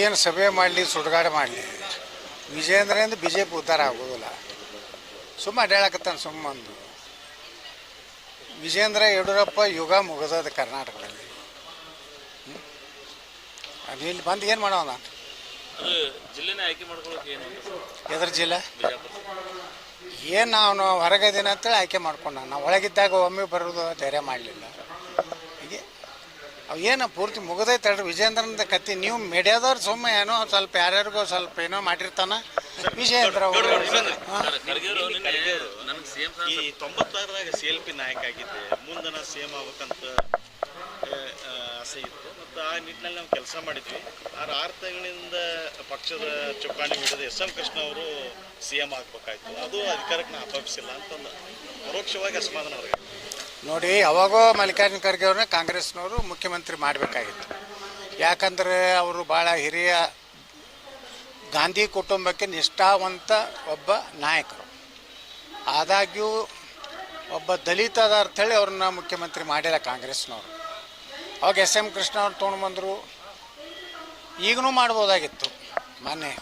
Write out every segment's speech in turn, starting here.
ಏನು ಸಭೆ ಮಾಡಲಿ ಸುಡುಗಾಡು ಮಾಡಲಿ. ವಿಜೇಂದ್ರನಿಂದ ಬಿ ಜೆ ಪಿ ಉದ್ಧಾರ ಆಗೋದಿಲ್ಲ. ಸುಮ್ಮ ಅಡ್ಡಾಳಕತ್ತಾನೆ ಸುಮ್ಮಂದು ವಿಜೇಂದ್ರ ಯಡಿಯೂರಪ್ಪ ಯುಗ ಮುಗಿದದ ಕರ್ನಾಟಕದಲ್ಲಿ? ಅದು ಇಲ್ಲಿ ಬಂದು ಏನು ಏನು ಅಂತ ಎದ್ರ ಜಿಲ್ಲೆ? ಏನು ನಾವು ಹೊರಗದಿನ ಅಂತೇಳಿ ಆಯ್ಕೆ ಮಾಡ್ಕೊಂಡ ನಾವು ಒಳಗಿದ್ದಾಗ ಒಮ್ಮೆ ಬರೋದು ಧೈರ್ಯ ಮಾಡಲಿಲ್ಲ. ಅವು ಏನು ಪೂರ್ತಿ ಮುಗದೈತೆ ಹೇಳ್ರಿ. ವಿಜೇಂದ್ರನ ಕತ್ತಿ ನೀವು ಮೀಡಿಯಾದವ್ರು ಸುಮ್ಮ ಏನೋ ಸ್ವಲ್ಪ ಯಾರ್ಯಾರಿಗೋ ಸ್ವಲ್ಪ ಏನೋ ಮಾಡಿರ್ತಾನ. ವಿಜೇಂದ್ರ ಅವರು. ಈ ತೊಂಬತ್ತಾರದಾಗ ಸಿ ಎಲ್ ಪಿ ನಾಯಕ ಆಗಿದ್ದೆ. ಮುಂದೆ ನಾ ಸಿ ಎಂ ಆಗ್ಬೇಕಂತ ಆಸೆ ಇತ್ತು. ಮತ್ತು ಆ ನಿಟ್ಟಿನಲ್ಲಿ ನಾವು ಕೆಲಸ ಮಾಡಿದ್ವಿ. ಆರು ಆರು ತಿಂಗಳಿಂದ ಪಕ್ಷದ ಚುಕ್ಕಾಣಿ ಹಿಡಿದು ಎಸ್ ಎಂ ಕೃಷ್ಣ ಅವರು ಸಿ ಎಂ ಆಗಬೇಕಾಯ್ತು. ಅದು ಅಧಿಕಾರಕ್ಕೆ ನಾ ಅಪೇಕ್ಷಿಸಿಲ್ಲ ಅಂತಂದು. ಪರೋಕ್ಷವಾಗಿ ಅಸಮಾಧಾನ ಅವ್ರಿಗೆ. ನೋಡಿ, ಅವಾಗೋ ಮಲ್ಲಿಕಾರ್ಜುನ ಖರ್ಗೆ ಅವ್ರನ್ನ ಕಾಂಗ್ರೆಸ್ನವರು ಮುಖ್ಯಮಂತ್ರಿ ಮಾಡಬೇಕಾಗಿತ್ತು. ಯಾಕಂದರೆ ಅವರು ಭಾಳ ಹಿರಿಯ ಗಾಂಧಿ ಕುಟುಂಬಕ್ಕೆ ನಿಷ್ಠಾವಂತ ಒಬ್ಬ ನಾಯಕರು. ಆದಾಗ್ಯೂ ಒಬ್ಬ ದಲಿತ ಅದ ಹೇಳಿ ಅವ್ರನ್ನ ಮುಖ್ಯಮಂತ್ರಿ ಮಾಡಿಲ್ಲ ಕಾಂಗ್ರೆಸ್ನವರು. ಅವಾಗ ಎಸ್ ಎಂ ಕೃಷ್ಣ ಅವ್ರು ತೊಗೊಂಡು ಬಂದರು. ಈಗನೂ ಮಾಡ್ಬೋದಾಗಿತ್ತು. ಮೊನ್ನೆ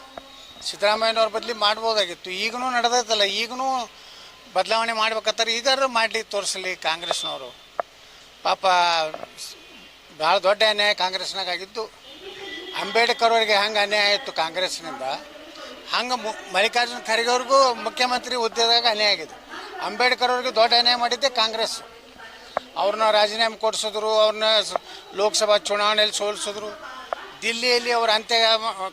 ಸಿದ್ದರಾಮಯ್ಯನವ್ರ ಬದಲಿ ಮಾಡ್ಬೋದಾಗಿತ್ತು. ಈಗನೂ ನಡೆದೈತಲ್ಲ ಈಗನೂ ಬದಲಾವಣೆ ಮಾಡ್ಬೇಕಾದ್ರೆ ಈಗಾರು ಮಾಡಲಿ ತೋರಿಸಲಿ ಕಾಂಗ್ರೆಸ್ನವರು. ಪಾಪ ಭಾಳ ದೊಡ್ಡ ಅನ್ಯಾಯ ಕಾಂಗ್ರೆಸ್ನಾಗ ಆಗಿದ್ದು ಅಂಬೇಡ್ಕರ್ ಅವರಿಗೆ ಹಂಗೆ ಅನ್ಯಾಯ ಆಯಿತು ಕಾಂಗ್ರೆಸ್ನಿಂದ. ಹಂಗೆ ಮಲ್ಲಿಕಾರ್ಜುನ ಖರ್ಗೆ ಅವ್ರಿಗೂ ಮುಖ್ಯಮಂತ್ರಿ ಹುದ್ದೆದಾಗ ಅನ್ಯಾಯ ಆಗಿದೆ. ಅಂಬೇಡ್ಕರ್ ಅವ್ರಿಗೆ ದೊಡ್ಡ ಅನ್ಯಾಯ ಮಾಡಿದ್ದೆ ಕಾಂಗ್ರೆಸ್. ಅವ್ರನ್ನ ರಾಜೀನಾಮೆ ಕೊಡಿಸಿದ್ರು, ಅವ್ರನ್ನ ಲೋಕಸಭಾ ಚುನಾವಣೆಯಲ್ಲಿ ಸೋಲಿಸಿದ್ರು. ದಿಲ್ಲಿಯಲ್ಲಿ ಅವ್ರ ಅಂತ್ಯ,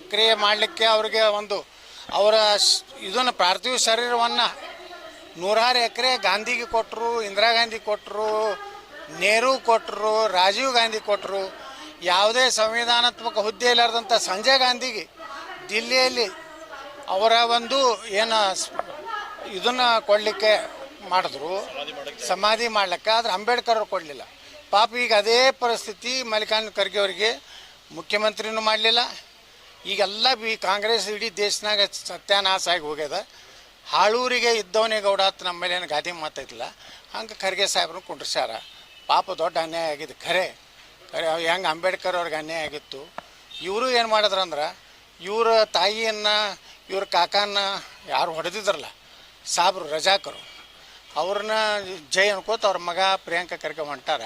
ಕ್ರಿಯೆ ಮಾಡಲಿಕ್ಕೆ ಅವ್ರಿಗೆ ಒಂದು ಅವರ ಇದನ್ನು ಪಾರ್ಥಿವ ಶರೀರವನ್ನು ನೂರಾರು ಎಕರೆ ಗಾಂಧಿಗೆ ಕೊಟ್ಟರು ಇಂದಿರಾ ಗಾಂಧಿ ಕೊಟ್ಟರು ನೆಹರು ಕೊಟ್ಟರು ರಾಜೀವ್ ಗಾಂಧಿ ಕೊಟ್ಟರು ಯಾವುದೇ ಸಂವಿಧಾನಾತ್ಮಕ ಹುದ್ದೆ ಇಲ್ಲಾರ್ದಂಥ ಸಂಜಯ್ ಗಾಂಧಿಗೆ ದಿಲ್ಲಿಯಲ್ಲಿ ಅವರ ಒಂದು ಏನು ಇದನ್ನು ಕೊಡಲಿಕ್ಕೆ ಮಾಡಿದ್ರು, ಸಮಾಧಿ ಮಾಡ್ಲಿಕ್ಕೆ, ಆದ್ರೆ ಅಂಬೇಡ್ಕರ್ ಅವರು ಕೊಡಲಿಲ್ಲ. ಪಾಪ ಈಗ ಅದೇ ಪರಿಸ್ಥಿತಿ ಮಲ್ಲಿಕಾರ್ಜುನ ಖರ್ಗೆ ಅವರಿಗೆ ಮುಖ್ಯಮಂತ್ರಿನೂ ಮಾಡಲಿಲ್ಲ. ಈಗೆಲ್ಲ ಬಿ ಕಾಂಗ್ರೆಸ್ ಇಡೀ ದೇಶನಾಗ ಸತ್ಯಾನಾಶ ಆಗಿ ಹೋಗ್ಯದ. ಹಾಳೂರಿಗೆ ಇದ್ದವನೇ ಗೌಡ ಅಂತ ನಮ್ಮ ಮೇಲೆ ಏನು ಗಾದಿ ಮಾತೈತಿಲ್ಲ ಹಂಗೆ ಖರ್ಗೆ ಸಾಹೇಬ್ರನ್ನ ಕುಂಡ್ರಿಸ್ಯಾರ. ಪಾಪ ದೊಡ್ಡ ಅನ್ಯಾಯ ಆಗಿದೆ ಖರೆ. ಖರೆ ಹೆಂಗೆ ಅಂಬೇಡ್ಕರ್ ಅವ್ರಿಗೆ ಅನ್ಯಾಯ ಆಗಿತ್ತು. ಇವರು ಏನು ಮಾಡಿದ್ರು ಅಂದ್ರೆ ಇವರ ತಾಯಿಯನ್ನು, ಇವ್ರ ಕಾಕನ್ನ ಯಾರು ಹೊಡೆದಿದ್ರಲ್ಲ, ಸಾಬ್ರು ರಜಾಕರು. ಅವ್ರನ್ನ ಜೈ ಅನ್ಕೋತ ಅವ್ರ ಮಗ ಪ್ರಿಯಾಂಕ ಖರ್ಗೆ ಹೊಂಟಾರ.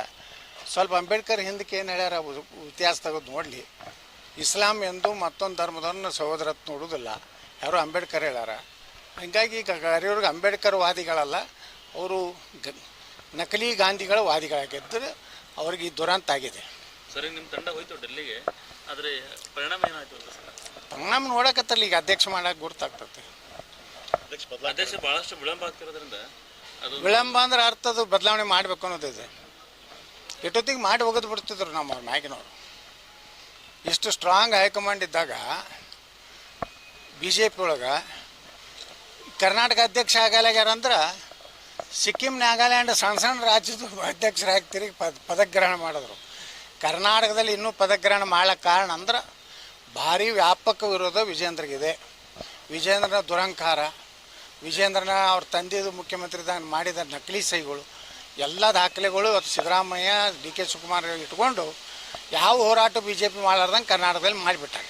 ಸ್ವಲ್ಪ ಅಂಬೇಡ್ಕರ್ ಹಿಂದಕ್ಕೆ ಏನು ಹೇಳ್ಯಾರ ಇತಿಹಾಸ ತೆಗೆದು ನೋಡಲಿ. ಇಸ್ಲಾಂ ಎಂದು ಮತ್ತೊಂದು ಧರ್ಮದವ್ರನ್ನ ಸಹೋದರತ್ ನೋಡೋದಿಲ್ಲ. ಯಾರು ಅಂಬೇಡ್ಕರ್ ಹೇಳ್ಯಾರ. ಹೀಗಾಗಿ ಈಗ ಕರಿಯವ್ರಿಗೆ ಅಂಬೇಡ್ಕರ್ ವಾದಿಗಳಲ್ಲ ಅವರು ಗ ನಕಲಿ ಗಾಂಧಿಗಳ ವಾದಿಗಳಾಗಿದ್ದರೆ ಅವ್ರಿಗೆ ಈ ದುರಂತ ಆಗಿದೆ. ಸರಿ ನಿಮ್ಮ ತಂಡ ಹೋಯ್ತು ಡೆಲ್ಲಿಗೆ ಆದರೆ ಪರಿಣಾಮ ಏನಾಯ್ತು ಅಂತ ಸರ್? ಪರಿಣಾಮ ನೋಡಕತ್ತಲ್ಲ ಈಗ ಅಧ್ಯಕ್ಷ ಮಾಡಕ್ಕೆ ಗುರ್ತಾಗ್ತದೆ. ಅಧ್ಯಕ್ಷ ಅಧ್ಯಕ್ಷ ಭಾಳಷ್ಟು ವಿಳಂಬ ಆಗ್ತಿರೋದ್ರಿಂದ ಅದು ವಿಳಂಬ ಅಂದ್ರೆ ಅರ್ಥ ಅದು ಬದಲಾವಣೆ ಮಾಡಬೇಕು ಅನ್ನೋದಿದೆ. ಎಷ್ಟೊತ್ತಿಗೆ ಮಾಡಿ ಹೋಗೋದು ಬಿಡ್ತಿದ್ರು ನಮ್ಮ ಮ್ಯಾಗಿನವರು. ಇಷ್ಟು ಸ್ಟ್ರಾಂಗ್ ಹೈಕಮಾಂಡ್ ಇದ್ದಾಗ ಬಿ ಜೆ ಪಿ ಒಳಗೆ ಕರ್ನಾಟಕ ಅಧ್ಯಕ್ಷ ಆಗಲಾಗ್ಯಾರಂದ್ರೆ ಸಿಕ್ಕಿಂ ನಾಗಾಲ್ಯಾಂಡ್ ಸಣ್ಣ ಸಣ್ಣ ರಾಜ್ಯದ ಅಧ್ಯಕ್ಷರಾಗಿ ತಿರುಗಿ ಪದ ಪದಗ್ರಹಣ ಮಾಡಿದ್ರು. ಕರ್ನಾಟಕದಲ್ಲಿ ಇನ್ನೂ ಪದಗ್ರಹಣ ಮಾಡೋ ಕಾರಣ ಅಂದ್ರೆ ಭಾರಿ ವ್ಯಾಪಕ ವಿರೋಧ ವಿಜೇಂದ್ರಗಿದೆ. ವಿಜೇಂದ್ರನ ದುರಂಕಾರ, ವಿಜೇಂದ್ರನ ಅವ್ರ ತಂದೆದು ಮುಖ್ಯಮಂತ್ರಿದಾಗ ಮಾಡಿದ ನಕಲಿ ಸಹಿಗಳು ಎಲ್ಲ ದಾಖಲೆಗಳು ಇವತ್ತು ಸಿದ್ದರಾಮಯ್ಯ, ಡಿ ಕೆ ಶಿವಕುಮಾರ್ ಇಟ್ಕೊಂಡು ಯಾವ ಹೋರಾಟ ಬಿ ಜೆ ಪಿ ಮಾಡಲಾರ್ದಂಗೆ ಕರ್ನಾಟಕದಲ್ಲಿ ಮಾಡಿಬಿಟ್ಟಾರೆ.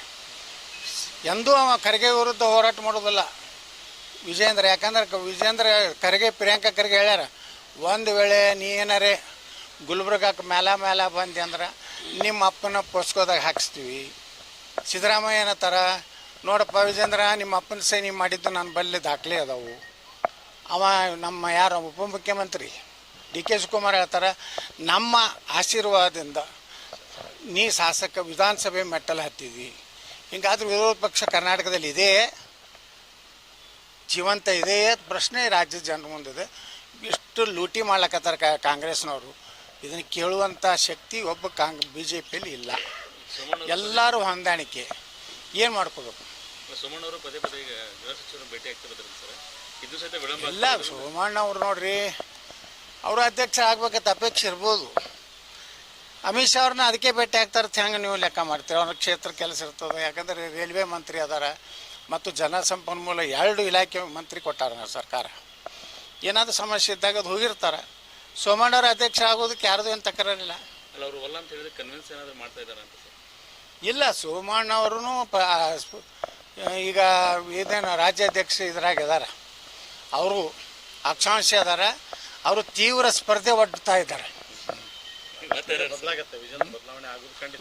ಎಂದೂ ಅವ ಖರ್ಗೆ ವಿರುದ್ಧ ಹೋರಾಟ ಮಾಡೋದಿಲ್ಲ ವಿಜೇಂದ್ರ ಯಾಕಂದ್ರೆ ವಿಜೇಂದ್ರ ಖರ್ಗೆ ಪ್ರಿಯಾಂಕಾ ಖರ್ಗೆ ಹೇಳ್ಯಾರ, ಒಂದು ವೇಳೆ ನೀ ಏನಾರೇ ಗುಲ್ಬರ್ಗಕ್ಕೆ ಮೇಲ ಮೇಲ ಬಂದೆ ಅಂದ್ರೆ ನಿಮ್ಮ ಅಪ್ಪನ ಪೋಸ್ಕೋದಾಗ ಹಾಕಿಸ್ತೀವಿ. ಸಿದ್ದರಾಮಯ್ಯ ಏನತ್ತಾರ ನೋಡಪ್ಪ ವಿಜೇಂದ್ರ ನಿಮ್ಮ ಅಪ್ಪನ ಸೈನಿ ಮಾಡಿದ್ದು ನನ್ನ ಬಲ್ಲಿ ದಾಖಲೆ ಅದಾವು. ಅವ ನಮ್ಮ ಯಾರು, ಉಪಮುಖ್ಯಮಂತ್ರಿ. ಡಿ ಕೆ ಶಿವಕುಮಾರ್ ಹೇಳ್ತಾರೆ, ನಮ್ಮ ಆಶೀರ್ವಾದದಿಂದ ನೀ ಶಾಸಕ ವಿಧಾನಸಭೆ ಮೆಟ್ಟಲು ಹತ್ತಿದ್ವಿ ಹಿಂಗಾದ್ರೆ ವಿರೋಧ ಪಕ್ಷ ಕರ್ನಾಟಕದಲ್ಲಿ ಇದೆ. ಜೀವಂತ ಇದೆ ಪ್ರಶ್ನೆ ರಾಜ್ಯದ ಜನರ ಮುಂದಿದೆ. ಇಷ್ಟು ಲೂಟಿ ಮಾಡ್ಲಕತ್ತಾರ ಕಾಂಗ್ರೆಸ್ನವರು? ಇದನ್ನು ಕೇಳುವಂಥ ಶಕ್ತಿ ಒಬ್ಬ ಕಾಂಗ್ ಬಿ ಜೆ ಪಿಯಲ್ಲಿ ಇಲ್ಲ ಎಲ್ಲರೂ ಹೊಂದಾಣಿಕೆ. ಏನು ಮಾಡ್ಕೋಬೇಕು? ಸೋಮಣ್ಣವರು ಪದೇ ಪದೇ ಗೃಹ ಭೇಟಿ ಆಗ್ತಿರೋದ್ರಿಂದ ಸರ್. ಇದು ಸಹಿತ ವಿಳಂಬ ಎಲ್ಲ ಸೋಮಣ್ಣ ಅವ್ರು ನೋಡ್ರಿ ಅವರು ಅಧ್ಯಕ್ಷ ಆಗ್ಬೇಕಂತ ಅಪೇಕ್ಷೆ ಇರ್ಬೋದು. ಅಮಿತ್ ಶಾ ಅವ್ರನ್ನ ಅದಕ್ಕೆ ಭೇಟಿ ಆಗ್ತಾರೆ ಹೆಂಗೆ ನೀವು ಲೆಕ್ಕ ಮಾಡ್ತೀರ. ಅವ್ರ ಕ್ಷೇತ್ರ ಕೆಲಸ ಇರ್ತದೆ. ಯಾಕಂದ್ರೆ ರೈಲ್ವೆ ಮಂತ್ರಿ ಅದಾರ. ಮತ್ತು ಜಲಸಂಪನ್ಮೂಲ ಎರಡು ಇಲಾಖೆ ಮಂತ್ರಿ ಕೊಟ್ಟಾರ ನಾವು ಸರ್ಕಾರ. ಏನಾದರೂ ಸಮಸ್ಯೆ ಇದ್ದಾಗ ಅದು ಹೋಗಿರ್ತಾರೆ. ಸೋಮಣ್ಣವ್ರ ಅಧ್ಯಕ್ಷ ಆಗೋದಕ್ಕೆ ಯಾರ್ದು ಏನು ತಕರಾರಿಲ್ಲ. ಇದ್ದಾರೆ ಇಲ್ಲ ಸೋಮಣ್ಣವ್ರೂ ಪ ಈಗ ಇದೇನು ರಾಜ್ಯಾಧ್ಯಕ್ಷ ಇದ್ರಾಗ ಇದಾರೆ ಅವರು ಅಕ್ಷಾಂಶ ಅದಾರ. ಅವರು ತೀವ್ರ ಸ್ಪರ್ಧೆ ಒಡ್ತಾ ಇದ್ದಾರೆ.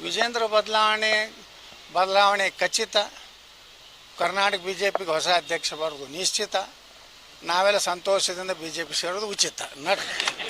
ವಿಜೇಂದ್ರ ಬದಲಾವಣೆ ಬದಲಾವಣೆ ಖಚಿತ. ಕರ್ನಾಟಕ ಬಿ ಜೆ ಪಿಗೆ ಹೊಸ ಅಧ್ಯಕ್ಷ ಬರೋದು ನಿಶ್ಚಿತ. ನಾವೆಲ್ಲ ಸಂತೋಷದಿಂದ ಬಿ ಜೆ ಪಿ ಸೇರೋದು ಉಚಿತ. ನಡ್ರಿ.